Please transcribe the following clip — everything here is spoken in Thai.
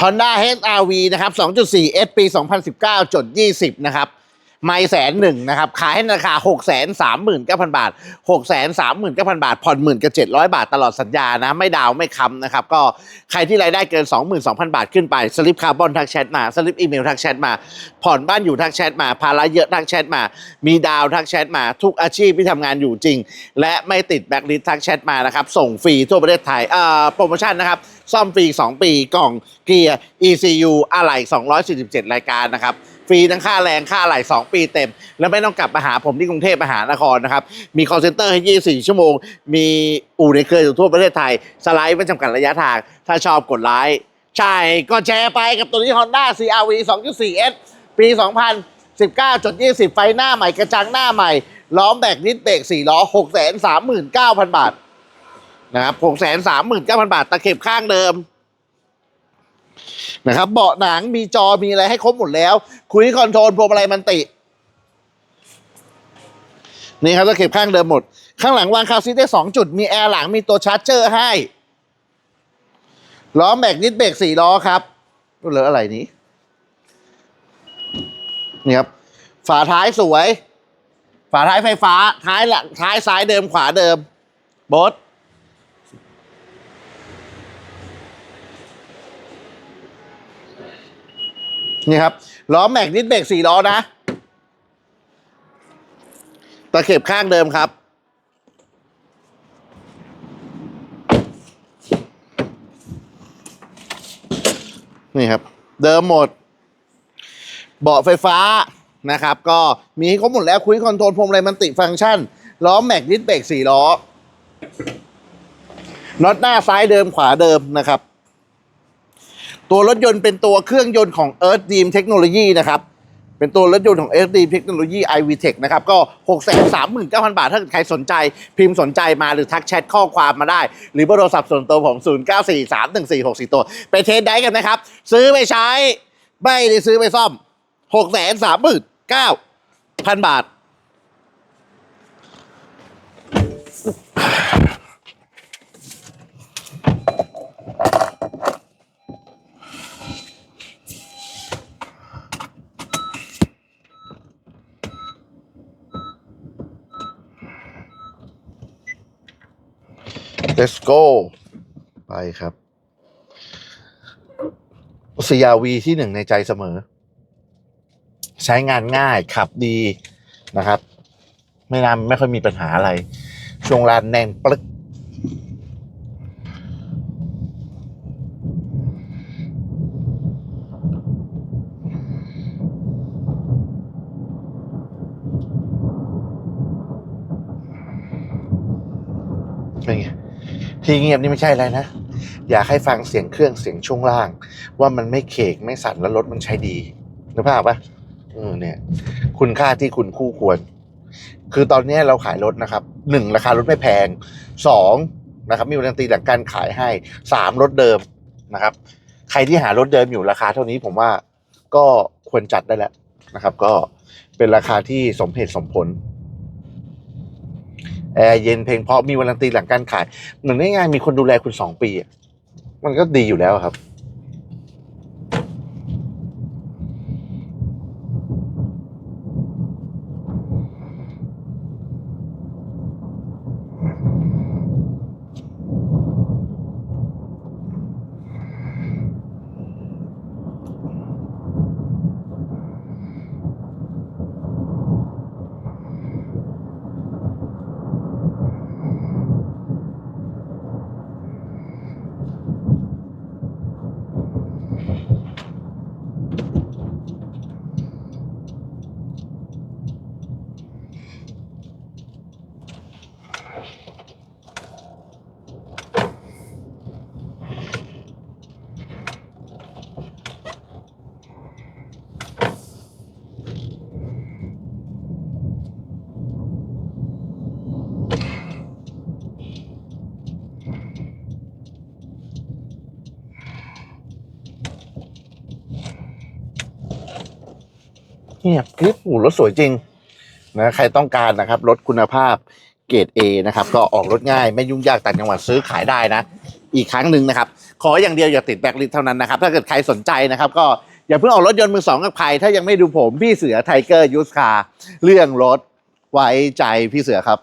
Honda HR-V นะครับ 2.4 S ปี 2019จด20 นะครับ ไม่แสนหนึ่งนะครับ ขายให้ราคา 6 3 9 0 0 0 บาท 6 3 9 0 0 0 บาท ผ่อนหมื่นกับ700 บาทตลอดสัญญานะ ไม่ดาวไม่ค้ำนะครับ ก็ใครที่รายได้เกิน 22,000 บาทขึ้นไป สลิปคาร์บอนทักแชทมา สลิปอีเมลทักแชทมา ผ่อนบ้านอยู่ทักแชทมา ภาระเยอะทักแชทมา มีดาวทักแชทมา ทุกอาชีพที่ทำงานอยู่จริง และไม่ติดแบ็คลิสทักแชทมานะครับ ส่งฟรีทั่วประเทศไทยเอ่อโปรโมชั่นนะครับ ซ่อมฟรี 2 ปีกล่องเกียร์ ECU อะไหล่247 รายการนะครับฟรีทั้งค่าแรงค่าอะไหล่2 ปีเต็ม แล้วไม่ต้องกลับมาหาผมที่กรุงเทพมหานครนะครับ มี call center ให้ 24 ชั่วโมง มีอู่ในเครืออยู่ทั่วประเทศไทย สไลด์ไม่จำกัดระยะทาง ถ้าชอบกดไลค์ใช่ก็แชร์ไปกับตัวนี้ Honda CRV 2.4S ปี 2019จด20 ไฟหน้าใหม่กระจังหน้าใหม่ ล้อมแบกนิดเบรก4ล้อ 639,000 บาท นะครับหกแสนสามหมื่นเก้าพันบาทตะเข็บข้างเดิมนะครับเบาะหนังมีจอมีอะไรให้ครบหมดแล้ว คุยคอนโทรลพวงมาลัยมันติ นี่ครับตะเข็บข้างเดิมหมด ข้างหลังวางคาซีได้สองจุด มีแอร์หลังมีตัวชาร์จเจอร์ให้ล้อแบกนิดเบรกสี่ล้อครับเหลืออะไรนี้นี่ครับฝาท้ายสวย ฝาท้ายไฟฟ้า ท้ายหลังท้ายซ้ายเดิมขวาเดิมบท นี่ครับล้อแม็กนิดเบรกสี่ล้อนะตะเข็บข้างเดิมครับ นี่ครับ เดิมหมด เบาะไฟฟ้านะครับ ก็มีให้ครบหมดแล้วคุยคอนโทรลพรมไรมันติฟังก์ชันล้อแม็กนิดเบรกสี่ล้อน็อตหน้าซ้ายเดิมขวาเดิมนะครับ ตัวรถยนต์เป็นตัวเครื่องยนต์ของ Earth Dream Technology นะครับ เป็นตัวรถยนต์ของ Earth Dream Technology iVTech นะครับ ก็ 639,000 บาท ถ้าเกิดใครสนใจ พิมพ์สนใจมาหรือทักแชทข้อความมาได้ หรือเบอร์โทรศัพท์ส่วนตัวผม 09431464 ตัว ไปเทสได้กันนะครับ ซื้อไปใช้ ไม่ได้ซื้อไปซ่อม 639,000 บาท let's go ไปครับ CRV ที่หนึ่งในใจเสมอ ใช้งานง่ายขับดีนะครับ ไม่นานไม่ค่อยมีปัญหาอะไร ช่วงลานแน่นปลึกเป็นไง ที่เงียบนี่ไม่ใช่อะไรนะ อยากให้ฟังเสียงเครื่องเสียงช่วงล่าง ว่ามันไม่เคกไม่สั่นแล้วรถมันใช้ดีนึกภาพปะเออเนี่ย คุณค่าที่คุณคู่ควร คือตอนนี้เราขายรถนะครับหนึ่งราคารถไม่แพงสองนะครับมีวารันตีหลังการขายให้สามรถเดิมนะครับ ใครที่หารถเดิมอยู่ราคาเท่านี้ผมว่าก็ควรจัดได้แล้วนะครับ ก็เป็นราคาที่สมเหตุสมผล แอร์เย็นเพลงเพราะมีวารันตีหลังการขายเหมือนง่ายๆมีคนดูแลคุณสองปี มันก็ดีอยู่แล้วครับ เนี่ยคลิปหูรถสวยจริงนะใครต้องการนะครับรถคุณภาพเกรด A นะครับก็ออกรถง่ายไม่ยุ่งยากต่างจังหวัดซื้อขายได้นะ อีกครั้งหนึ่งนะครับ ขออย่างเดียวอย่าติดแบ็คลิสเท่านั้นนะครับ ถ้าเกิดใครสนใจนะครับ ก็อย่าเพิ่งออกรถยนต์มือสองกับใครถ้ายังไม่ดูผมพี่เสือไทเกอร์ยูสคาเรื่องรถไว้ใจพี่เสือครับ